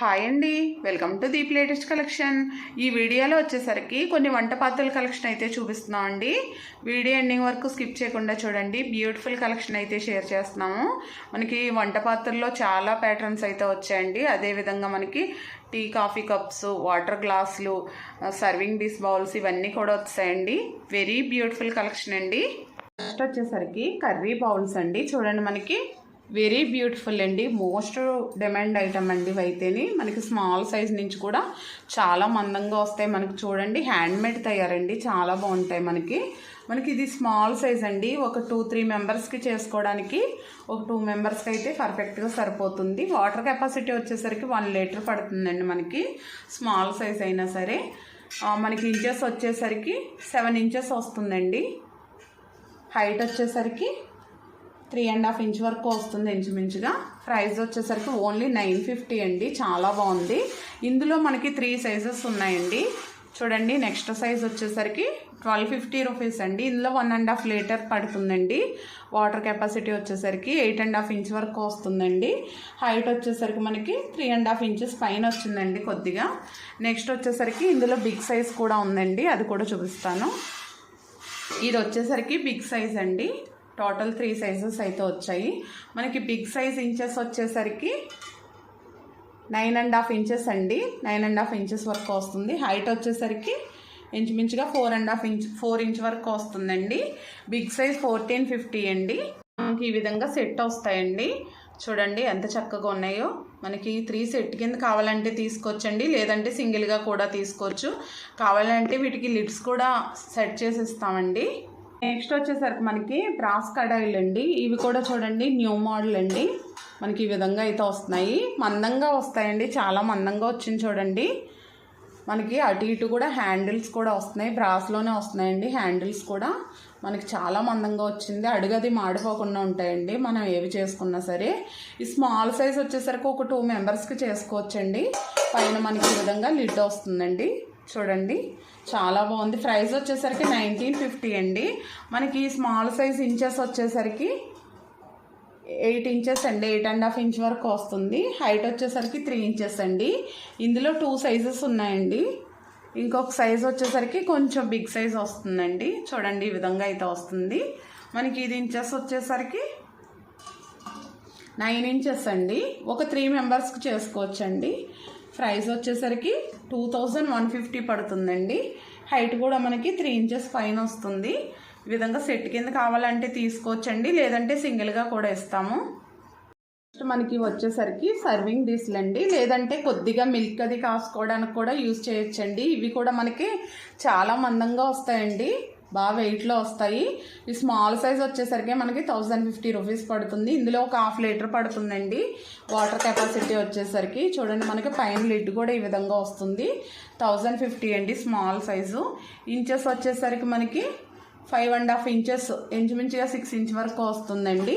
Hi అండి. Welcome to Deep latest collection. ఈ వీడియోలో వచ్చేసరికి కొన్ని వంట పాత్రల కలెక్షన్ అయితే చూపిస్తున్నాం అండి. వీడియో ఎండింగ్ వరకు స్కిప్ చేయకుండా చూడండి. బ్యూటిఫుల్ కలెక్షన్ అయితే షేర్ చేస్తున్నాము. మనకి వంట పాత్రల్లో చాలా ప్యాటర్న్స్ అయితే వచ్చాయండి. అదేవిధంగా మనకి టీ కాఫీ కప్స్ వాటర్ గ్లాసులు సర్వింగ్ డిస్ బౌల్స్ ఇవన్నీ కూడా వచ్చాయండి. వెరీ బ్యూటిఫుల్ కలెక్షన్ అండి. నెక్స్ట్ వచ్చేసరికి కర్రీ బౌల్స్ అండి. చూడండి మనకి వెరీ బ్యూటిఫుల్ అండి. మోస్ట్ డిమాండ్ ఐటమ్ అండి ఇవైతేని. మనకి స్మాల్ సైజ్ నుంచి కూడా చాలా మందంగా వస్తాయి మనకి చూడండి. హ్యాండ్మేడ్ తయారండి. చాలా బాగుంటాయి మనకి. మనకి ఇది స్మాల్ సైజ్ అండి. ఒక టూ త్రీ మెంబర్స్కి చేసుకోవడానికి ఒక టూ మెంబర్స్కి అయితే పర్ఫెక్ట్గా సరిపోతుంది. వాటర్ కెపాసిటీ వచ్చేసరికి వన్ లీటర్ పడుతుందండి మనకి. స్మాల్ సైజ్ అయినా సరే. మనకి ఇంచెస్ వచ్చేసరికి సెవెన్ ఇంచెస్ వస్తుందండి. హైట్ వచ్చేసరికి త్రీ అండ్ హాఫ్ ఇంచ్ వరకు వస్తుంది ఇంచుమించుగా. ప్రైస్ వచ్చేసరికి ఓన్లీ నైన్ ఫిఫ్టీ అండి. చాలా బాగుంది. ఇందులో మనకి త్రీ సైజెస్ ఉన్నాయండి. చూడండి నెక్స్ట్ సైజ్ వచ్చేసరికి ట్వెల్వ్ ఫిఫ్టీ రూపీస్ అండి. ఇందులో వన్ అండ్ హాఫ్ లీటర్ పడుతుందండి. వాటర్ కెపాసిటీ వచ్చేసరికి ఎయిట్ అండ్ హాఫ్ ఇంచ్ వరకు వస్తుందండి. హైట్ వచ్చేసరికి మనకి త్రీ అండ్ హాఫ్ ఇంచెస్ పైన వచ్చిందండి కొద్దిగా. నెక్స్ట్ వచ్చేసరికి ఇందులో బిగ్ సైజ్ కూడా ఉందండి. అది కూడా చూపిస్తాను. ఇది వచ్చేసరికి బిగ్ సైజ్ అండి. టోటల్ త్రీ సైజెస్ అయితే వచ్చాయి. మనకి బిగ్ సైజ్ ఇంచెస్ వచ్చేసరికి నైన్ అండ్ హాఫ్ ఇంచెస్ అండి. నైన్ అండ్ హాఫ్ ఇంచెస్ వరకు వస్తుంది. హైట్ వచ్చేసరికి ఇంచుమించుగా four and half inch four inch వరకు వస్తుందండి. బిగ్ సైజ్ ఫోర్టీన్ ఫిఫ్టీ అండి. మనకి ఈ విధంగా సెట్ వస్తాయండి. చూడండి ఎంత చక్కగా ఉన్నాయో. మనకి త్రీ సెట్ కింద కావాలంటే తీసుకోవచ్చండి లేదంటే సింగిల్గా కూడా తీసుకోవచ్చు. కావాలంటే వీటికి లిడ్స్ కూడా సెట్ చేసి ఇస్తామండి. నెక్స్ట్ వచ్చేసరికి మనకి బ్రాస్ కడాయిలు అండి. ఇవి కూడా చూడండి న్యూ మోడల్ అండి. మనకి ఈ విధంగా అయితే వస్తున్నాయి. మందంగా వస్తాయండి. చాలా మందంగా వచ్చింది చూడండి. మనకి అటు ఇటు కూడా హ్యాండిల్స్ కూడా వస్తున్నాయి. బ్రాస్లోనే వస్తున్నాయండి హ్యాండిల్స్ కూడా. మనకి చాలా మందంగా వచ్చింది. అడుగది మాడిపోకుండా ఉంటాయండి. మనం ఏవి చేసుకున్నా సరే. ఈ స్మాల్ సైజ్ వచ్చేసరికి ఒక టూ మెంబర్స్కి చేసుకోవచ్చండి. పైన మనకి ఈ విధంగా లిడ్ వస్తుందండి. చూడండి. చాలా బాగుంది. ప్రైస్ వచ్చేసరికి నైన్టీన్ ఫిఫ్టీ అండి. మనకి స్మాల్ సైజ్ ఇంచెస్ వచ్చేసరికి ఎయిట్ ఇంచెస్ అండి ఎయిట్ అండ్ హాఫ్ ఇంచ్ వరకు వస్తుంది. హైట్ వచ్చేసరికి త్రీ ఇంచెస్ అండి. ఇందులో టూ సైజెస్ ఉన్నాయండి. ఇంకొక సైజ్ వచ్చేసరికి కొంచెం బిగ్ సైజ్ వస్తుందండి. చూడండి ఈ విధంగా అయితే వస్తుంది. మనకి ఇది ఇంచెస్ వచ్చేసరికి నైన్ ఇంచెస్ అండి. ఒక త్రీ మెంబర్స్కి చేసుకోవచ్చండి. ప్రైస్ వచ్చేసరికి టూ థౌజండ్ వన్ ఫిఫ్టీ పడుతుందండి. హైట్ కూడా మనకి త్రీ ఇంచెస్ పైన వస్తుంది. ఈ విధంగా సెట్ కింద కావాలంటే తీసుకోవచ్చండి. లేదంటే సింగిల్గా కూడా ఇస్తాము. నెక్స్ట్ మనకి వచ్చేసరికి సర్వింగ్ డిష్లు అండి. లేదంటే కొద్దిగా మిల్క్ అది కాసుకోవడానికి కూడా యూజ్ చేయొచ్చండి. ఇవి కూడా మనకి చాలా మందంగా వస్తాయండి. బాగా వెయిట్లో వస్తాయి. ఈ స్మాల్ సైజ్ వచ్చేసరికి మనకి థౌజండ్ ఫిఫ్టీ రూపీస్ పడుతుంది. ఇందులో ఒక హాఫ్ లీటర్ పడుతుందండి. వాటర్ కెపాసిటీ వచ్చేసరికి చూడండి మనకి పైన లిడ్ కూడా ఈ విధంగా వస్తుంది. థౌజండ్ ఫిఫ్టీ అండి స్మాల్ సైజు ఇంచెస్ వచ్చేసరికి మనకి ఫైవ్ అండ్ హాఫ్ ఇంచెస్ ఇంచుమించుగా సిక్స్ ఇంచ్ వరకు వస్తుందండి.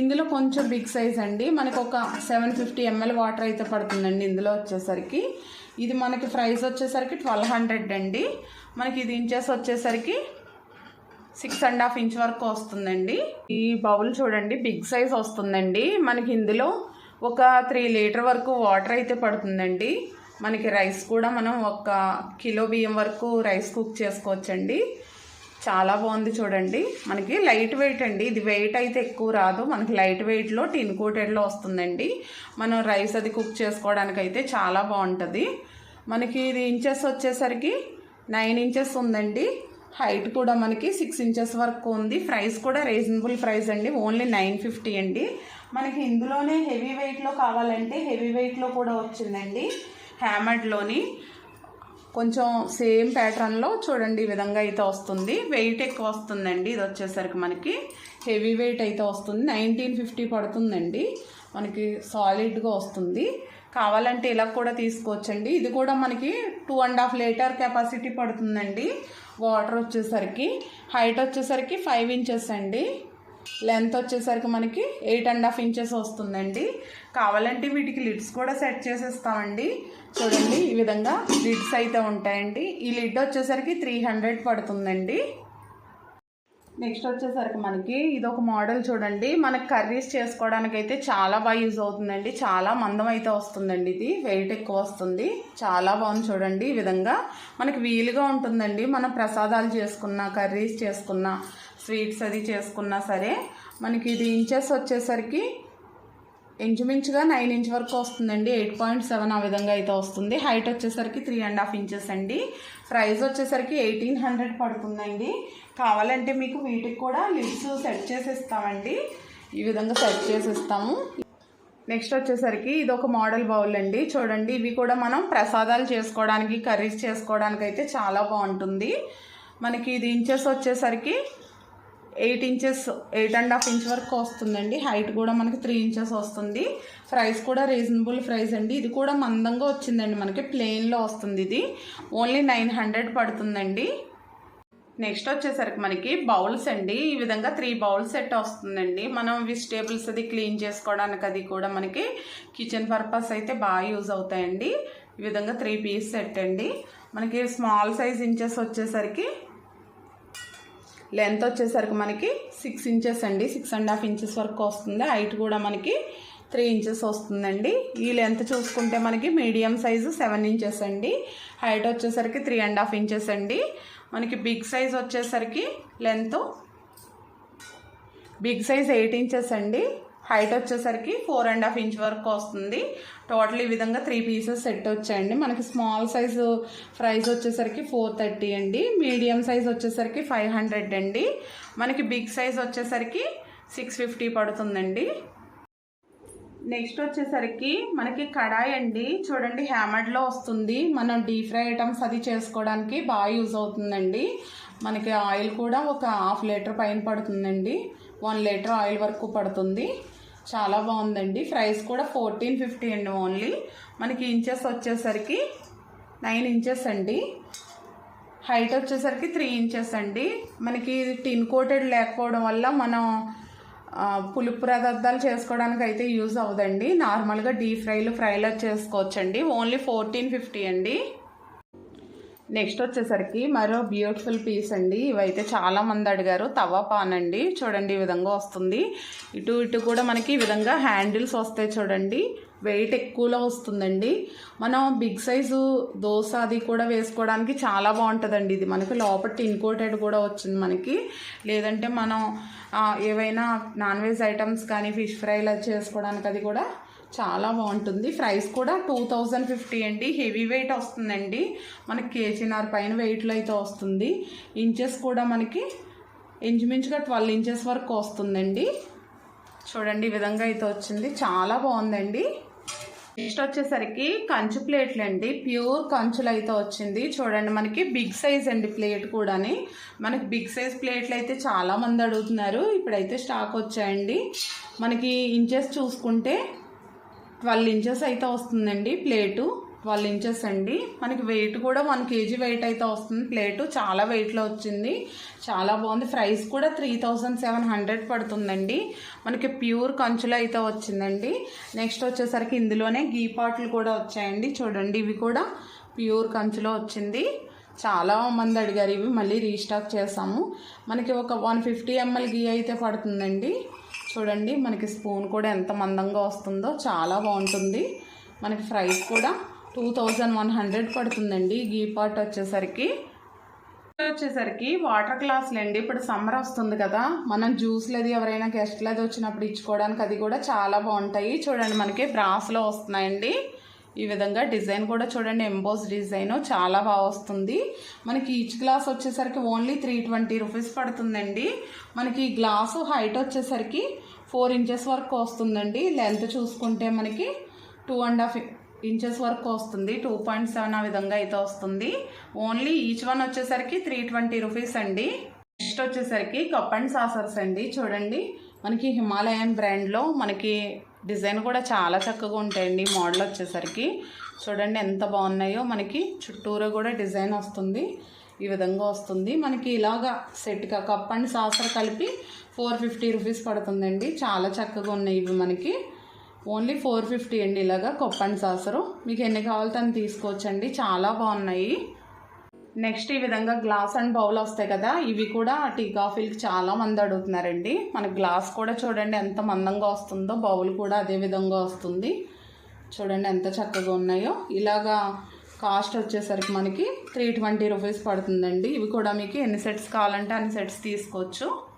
ఇందులో కొంచెం బిగ్ సైజ్ అండి. మనకు ఒక సెవెన్ ఫిఫ్టీ ఎంఎల్ వాటర్ అయితే పడుతుందండి ఇందులో వచ్చేసరికి. ఇది మనకి ప్రైస్ వచ్చేసరికి ట్వెల్వ్ హండ్రెడ్ అండి. మనకి ఇది ఇంచెస్ వచ్చేసరికి సిక్స్ అండ్ హాఫ్ ఇంచ్ వరకు వస్తుందండి. ఈ బౌల్ చూడండి బిగ్ సైజ్ వస్తుందండి. మనకి ఇందులో ఒక త్రీ లీటర్ వరకు వాటర్ అయితే పడుతుందండి. మనకి రైస్ కూడా మనం ఒక కిలో బియ్యం వరకు రైస్ కుక్ చేసుకోవచ్చండి. చాలా బాగుంది చూడండి. మనకి లైట్ వెయిట్ అండి. ఇది వెయిట్ అయితే ఎక్కువ రాదు. మనకి లైట్ వెయిట్లో టిన్ కోటెడ్లో వస్తుందండి. మనం రైస్ అది కుక్ చేసుకోవడానికి అయితే చాలా బాగుంటుంది. మనకి ఇది ఇంచెస్ వచ్చేసరికి నైన్ ఇంచెస్ ఉందండి. హైట్ కూడా మనకి సిక్స్ ఇంచెస్ వరకు ఉంది. ప్రైస్ కూడా రీజనబుల్ ప్రైస్ అండి. ఓన్లీ నైన్ ఫిఫ్టీ అండి. మనకి ఇందులోనే హెవీ వెయిట్లో కావాలంటే హెవీ వెయిట్లో కూడా వచ్చిందండి. హ్యామర్డ్లోని కొంచెం సేమ్ ప్యాటర్న్లో చూడండి ఈ విధంగా అయితే వస్తుంది. వెయిట్ ఎక్కువ వస్తుందండి. ఇది వచ్చేసరికి మనకి హెవీ వెయిట్ అయితే వస్తుంది. నైన్టీన్ ఫిఫ్టీ పడుతుందండి. మనకి సాలిడ్గా వస్తుంది. కావాలంటే ఇలా కూడా తీసుకోవచ్చండి. ఇది కూడా మనకి two and half litre capacity పడుతుందండి. వాటర్ వచ్చేసరికి హైట్ వచ్చేసరికి ఫైవ్ ఇంచెస్ అండి. లెంత్ వచ్చేసరికి మనకి ఎయిట్ అండ్ హాఫ్ ఇంచెస్ వస్తుందండి. కావాలంటే వీటికి లిడ్స్ కూడా సెట్ చేసేస్తామండి. చూడండి ఈ విధంగా లిడ్స్ అయితే ఉంటాయండి. ఈ లిడ్ వచ్చేసరికి త్రీ హండ్రెడ్ పడుతుందండి. నెక్స్ట్ వచ్చేసరికి మనకి ఇది ఒక మోడల్ చూడండి. మనకి కర్రీస్ చేసుకోవడానికి అయితే చాలా బాగా యూజ్ అవుతుందండి. చాలా మందం అయితే వస్తుందండి ఇది. వెయిట్ ఎక్కువ వస్తుంది. చాలా బాగుంది చూడండి ఈ విధంగా. మనకి వీలుగా ఉంటుందండి. మనం ప్రసాదాలు చేసుకున్న కర్రీస్ చేసుకున్న స్వీట్స్ అది చేసుకున్నా సరే మనకి ఇది ఇంచెస్ వచ్చేసరికి ఇంచుమించుగా నైన్ ఇంచ్ వరకు వస్తుందండి. ఎయిట్ పాయింట్ సెవెన్ ఆ విధంగా అయితే వస్తుంది. హైట్ వచ్చేసరికి త్రీ అండ్ హాఫ్ ఇంచెస్ అండి. ప్రైస్ వచ్చేసరికి ఎయిటీన్ హండ్రెడ్ పడుతుందండి. కావాలంటే మీకు వీటికి కూడా లిప్స్ సెట్ చేసి ఇస్తామండి ఈ విధంగా సెట్ చేసి ఇస్తాము నెక్స్ట్ వచ్చేసరికి ఇది ఒక మోడల్ బౌల్ అండి. చూడండి ఇవి కూడా మనం ప్రసాదాలు చేసుకోవడానికి కర్రీస్ చేసుకోవడానికి అయితే చాలా బాగుంటుంది. మనకి ఇది ఇంచెస్ వచ్చేసరికి eight inches eight and half inch వరకు వస్తుందండి. హైట్ కూడా మనకి త్రీ ఇంచెస్ వస్తుంది. ప్రైస్ కూడా రీజనబుల్ ప్రైస్ అండి. ఇది కూడా మందంగా వచ్చిందండి. మనకి ప్లెయిన్లో వస్తుంది ఇది. ఓన్లీ నైన్ హండ్రెడ్ పడుతుందండి. నెక్స్ట్ వచ్చేసరికి మనకి బౌల్స్ అండి. ఈ విధంగా త్రీ బౌల్స్ సెట్ వస్తుందండి. మనం వెజిటేబుల్స్ అది క్లీన్ చేసుకోవడానికి అది కూడా మనకి కిచెన్ పర్పస్ అయితే బాగా యూజ్ అవుతాయండి. ఈ విధంగా త్రీ పీస్ సెట్ అండి. మనకి స్మాల్ సైజ్ ఇంచెస్ వచ్చేసరికి లెంత్ వచ్చేసరికి మనకి సిక్స్ ఇంచెస్ అండి. సిక్స్ అండ్ హాఫ్ ఇంచెస్ వరకు వస్తుంది. హైట్ కూడా మనకి త్రీ ఇంచెస్ వస్తుందండి. ఈ లెంత్ చూసుకుంటే మనకి మీడియం సైజు సెవెన్ ఇంచెస్ అండి. హైట్ వచ్చేసరికి త్రీ అండ్ హాఫ్ ఇంచెస్ అండి. మనకి బిగ్ సైజ్ వచ్చేసరికి length. Big size eight inches అండి. హైట్ వచ్చేసరికి ఫోర్ అండ్ హాఫ్ ఇంచ్ వరకు వస్తుంది. టోటల్ ఈ విధంగా త్రీ పీసెస్ సెట్ వచ్చాయండి. మనకి స్మాల్ సైజు ప్రైస్ వచ్చేసరికి ఫోర్ థర్టీ అండి. మీడియం సైజ్ వచ్చేసరికి ఫైవ్ హండ్రెడ్ అండి. మనకి బిగ్ సైజ్ వచ్చేసరికి సిక్స్ ఫిఫ్టీ పడుతుందండి. నెక్స్ట్ వచ్చేసరికి మనకి కడాయి అండి. చూడండి హ్యామర్డ్లో వస్తుంది. మనం డీప్ ఫ్రై ఐటమ్స్ అది చేసుకోవడానికి బాగా యూజ్ అవుతుందండి. మనకి ఆయిల్ కూడా ఒక హాఫ్ లీటర్ పైన పడుతుందండి. వన్ లీటర్ ఆయిల్ వరకు పడుతుంది. చాలా బాగుందండి. ప్రైస్ కూడా ఫోర్టీన్ ఫిఫ్టీ అండి ఓన్లీ మనకి ఇంచెస్ వచ్చేసరికి నైన్ ఇంచెస్ అండి. హైట్ వచ్చేసరికి త్రీ ఇంచెస్ అండి. మనకి టిన్ కోటెడ్ లేకపోవడం వల్ల మనం పులుపు పదార్థాలు చేసుకోవడానికి అయితే యూజ్ అవ్వదండి. నార్మల్గా డీప్ ఫ్రైలు ఫ్రైలో చేసుకోవచ్చండి. ఓన్లీ ఫోర్టీన్ ఫిఫ్టీ అండి. నెక్స్ట్ వచ్చేసరికి మరో బ్యూటిఫుల్ పీస్ అండి. ఇవైతే చాలా మంది అడిగారు. తవా పాన్ అండి. చూడండి ఈ విధంగా వస్తుంది. ఇటు ఇటు కూడా మనకి ఈ విధంగా హ్యాండిల్స్ వస్తాయి చూడండి. వెయిట్ ఎక్కువలో వస్తుందండి. మనం బిగ్ సైజు దోశ అది కూడా వేసుకోవడానికి చాలా బాగుంటుందండి. ఇది మనకి లోపల టిన్ కోటెడ్ కూడా వచ్చింది మనకి. లేదంటే మనం ఏవైనా నాన్ వెజ్ ఐటమ్స్ కానీ ఫిష్ ఫ్రైలు అది చేసుకోవడానికి అది కూడా చాలా బాగుంటుంది. ప్రైస్ కూడా టూ థౌజండ్ ఫిఫ్టీ అండి. హెవీ వెయిట్ వస్తుందండి. మనకి కేజీనార్ పైన వెయిట్లో అయితే వస్తుంది. ఇంచెస్ కూడా మనకి ఇంచుమించుగా ట్వెల్వ్ ఇంచెస్ వరకు వస్తుందండి. చూడండి ఈ విధంగా అయితే వచ్చింది. చాలా బాగుందండి. నెక్స్ట్ వచ్చేసరికి కంచు ప్లేట్లు అండి. ప్యూర్ కంచులు అయితే వచ్చింది. చూడండి మనకి బిగ్ సైజ్ అండి ప్లేట్ కూడాని. మనకి బిగ్ సైజ్ ప్లేట్లు అయితే చాలా మంది అడుగుతున్నారు. ఇప్పుడైతే స్టాక్ వచ్చాయండి. మనకి ఇంచెస్ చూసుకుంటే ట్వెల్వ్ ఇంచెస్ అయితే వస్తుందండి ప్లేటు. ట్వెల్వ్ ఇంచెస్ అండి మనకి వెయిట్ కూడా వన్ కేజీ వెయిట్ అయితే వస్తుంది. ప్లేటు చాలా వెయిట్లో వచ్చింది. చాలా బాగుంది. ప్రైస్ కూడా త్రీ థౌజండ్ సెవెన్ హండ్రెడ్ పడుతుందండి. మనకి ప్యూర్ కంచులో అయితే వచ్చిందండి. నెక్స్ట్ వచ్చేసరికి ఇందులోనే గీ పాటలు కూడా వచ్చాయండి. చూడండి ఇవి కూడా ప్యూర్ కంచులో వచ్చింది. చాలా మంది అడిగారు ఇవి మళ్ళీ రీస్టాక్ చేసాము మనకి ఒక వన్ ఫిఫ్టీ ఎంఎల్ గీ అయితే పడుతుందండి. చూడండి మనకి స్పూన్ కూడా ఎంత మందంగా వస్తుందో చాలా బాగుంటుంది. మనకి ఫ్రైస్ కూడా టూ థౌజండ్ వన్ హండ్రెడ్ పడుతుందండి. గీ పాట్ వచ్చేసరికి. వచ్చేసరికి వాటర్ గ్లాసులు అండి. ఇప్పుడు సమ్మర్ వస్తుంది కదా. మనం జ్యూస్లు అది ఎవరైనా గెస్ట్లు అది వచ్చినప్పుడు ఇచ్చుకోవడానికి అది కూడా చాలా బాగుంటాయి. చూడండి మనకి బ్రాస్లో వస్తున్నాయండి. ఈ విధంగా డిజైన్ కూడా చూడండి. ఎంబోస్ డిజైన్ చాలా బాగా వస్తుంది. మనకి ఈచ్ గ్లాస్ వచ్చేసరికి ఓన్లీ త్రీ ట్వంటీ రూపీస్ పడుతుందండి. మనకి ఈ గ్లాసు హైట్ వచ్చేసరికి ఫోర్ ఇంచెస్ వరకు వస్తుందండి. లెంత్ చూసుకుంటే మనకి టూ అండ్ హాఫ్ ఇంచెస్ వరకు వస్తుంది. టూ పాయింట్ సెవెన్ ఆ విధంగా అయితే వస్తుంది. ఓన్లీ ఈచ్ వన్ వచ్చేసరికి త్రీ ట్వంటీ రూపీస్ అండి. నెక్స్ట్ వచ్చేసరికి కప్ అండ్ సాసర్స్ అండి. చూడండి. మనకి హిమాలయన్ బ్రాండ్లో మనకి డిజైన్ కూడా చాలా చక్కగా ఉంటాయండి మోడల్ వచ్చేసరికి. చూడండి ఎంత బాగున్నాయో. మనకి చుట్టూరు కూడా డిజైన్ వస్తుంది. ఈ విధంగా వస్తుంది. మనకి ఇలాగా సెట్గా కప్ అండ్ సాసర్ కలిపి ఫోర్ ఫిఫ్టీ రూపీస్ పడుతుందండి. చాలా చక్కగా ఉన్నాయి ఇవి మనకి. ఓన్లీ ఫోర్ ఫిఫ్టీ అండి ఇలాగా కొప్పని సాసరు. మీకు ఎన్ని కావాలో తను తీసుకోవచ్చండి. చాలా బాగున్నాయి. నెక్స్ట్ ఈ విధంగా గ్లాస్ అండ్ బౌల్ వస్తాయి కదా ఇవి కూడా టీ కాఫీలకి చాలా మంది అడుగుతున్నారండి. మన గ్లాస్ కూడా చూడండి ఎంత మందంగా వస్తుందో బౌల్ కూడా అదే విధంగా వస్తుంది. చూడండి ఎంత చక్కగా ఉన్నాయో. ఇలాగా కాస్ట్ వచ్చేసరికి మనకి త్రీ ట్వంటీ రూపీస్ పడుతుందండి. ఇవి కూడా మీకు ఎన్ని సెట్స్ కావాలంటే అన్ని సెట్స్ తీసుకోవచ్చు.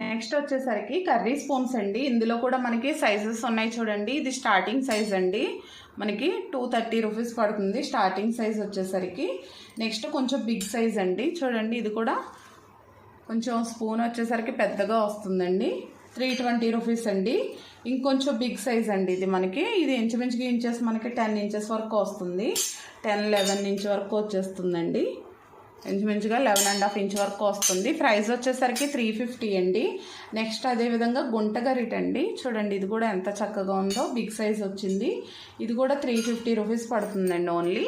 నెక్స్ట్ వచ్చేసరికి కర్రీ స్పూన్స్ అండి. ఇందులో కూడా మనకి సైజెస్ ఉన్నాయి చూడండి. ఇది స్టార్టింగ్ సైజ్ అండి. మనకి టూ థర్టీ రూపీస్ పడుతుంది స్టార్టింగ్ సైజ్ వచ్చేసరికి. నెక్స్ట్ కొంచెం బిగ్ సైజ్ అండి. చూడండి ఇది కూడా కొంచెం స్పూన్ వచ్చేసరికి పెద్దగా వస్తుందండి. త్రీ ట్వంటీ రూపీస్ అండి. ఇంకొంచెం బిగ్ సైజ్ అండి ఇది మనకి. ఇది ఇంచుమించుగా ఇంచెస్ మనకి టెన్ ఇంచెస్ వరకు వస్తుంది. టెన్ లెవెన్ ఇంచ్ వరకు వచ్చేస్తుందండి. ఇంచుమించుగా లెవెన్ అండ్ హాఫ్ ఇంచ్ వరకు వస్తుంది. ప్రైస్ వచ్చేసరికి త్రీ ఫిఫ్టీ అండి. నెక్స్ట్ అదేవిధంగా గుంట గరిట అండి. చూడండి ఇది కూడా ఎంత చక్కగా ఉందో. బిగ్ సైజ్ వచ్చింది. ఇది కూడా త్రీ ఫిఫ్టీ రూపీస్ పడుతుందండి ఓన్లీ